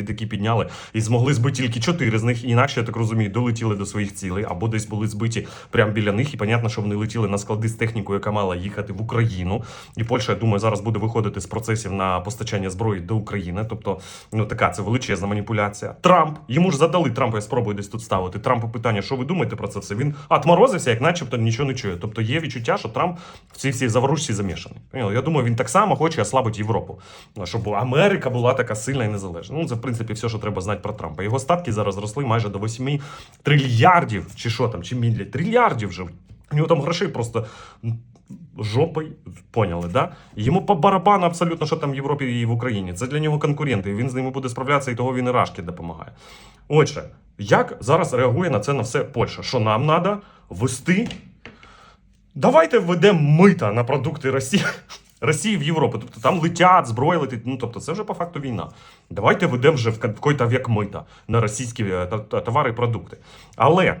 літаки підняли і змогли збити тільки 4 з них. Інакше я так розумію, долетіли до своїх цілей або десь були збиті прямо біля них. І понятно, що вони летіли на склади з технікою, яка мала їхати в Україну. І Польща, я думаю, зараз буде виходити з процесів на постачання зброї до України. Тобто, ну така це величезна маніпуляція. Трамп йому ж задали Трампу. Я спробую десь тут ставити. Трампу питання, що ви думаєте про це все? Він отморозився, як начебто нічого не чує. Тобто є відчуття, що Трамп в цій всій заворушці замішаний. Я думаю, він так само хоче ослабити Європу, щоб Америка була така сильна і незалежна. Ну це в принципі все, що треба знати про Трампа. Його статки зараз зросли майже до 8 трильярдів, чи що там, чи мілі трильярдів вже. У нього там грошей просто жопой, поняли, да? Йому по барабану абсолютно, що там в Європі і в Україні. Це для нього конкуренти. і Він з ними буде справлятися, і того він і Рашки допомагає. Отже, як зараз реагує на це на все Польща? Що нам треба ввести? Давайте введемо мита на продукти Росії. Росії в Європу. Тобто там летять, зброя летить. Ну тобто це вже по факту війна. Давайте ведемо вже в какой-то век мита на російські е, та- товари і продукти. Але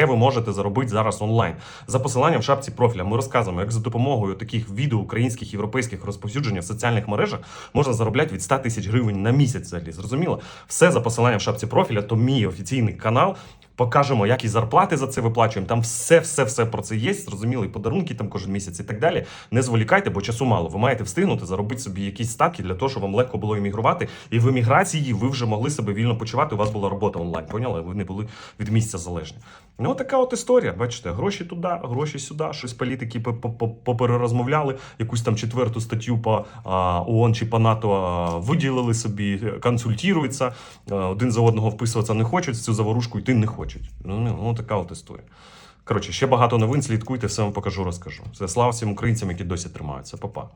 де ви можете заробити зараз онлайн. За посиланням в шапці профіля ми розказуємо, як за допомогою таких відео українських європейських розповсюдження в соціальних мережах можна заробляти від 100 тисяч гривень на місяць. Взагалі зрозуміло. Все за посиланням в шапці профіля, то мій офіційний канал. Покажемо, які зарплати за це виплачуємо. Там все, все, все про це є. Зрозуміло, і подарунки там кожен місяць і так далі. Не зволікайте, бо часу мало. Ви маєте встигнути заробити собі якісь статки для того, щоб вам легко було іммігрувати. І в еміграції ви вже могли себе вільно почувати. У вас була робота онлайн. Поняли? Ви не були від місця залежні. Ну, така от історія. Бачите, гроші туди, гроші сюди. Щось політики по- по- по- поперерозмовляли, якусь там четверту статтю по ООН чи по НАТО виділили собі, консультуються, один за одного вписуватися не хочуть, в цю заворушку йти не хочуть. Ну, ну, ну така от історія. Коротше, ще багато новин. Слідкуйте, все вам покажу, розкажу. Це слава всім українцям, які досі тримаються. Па-па.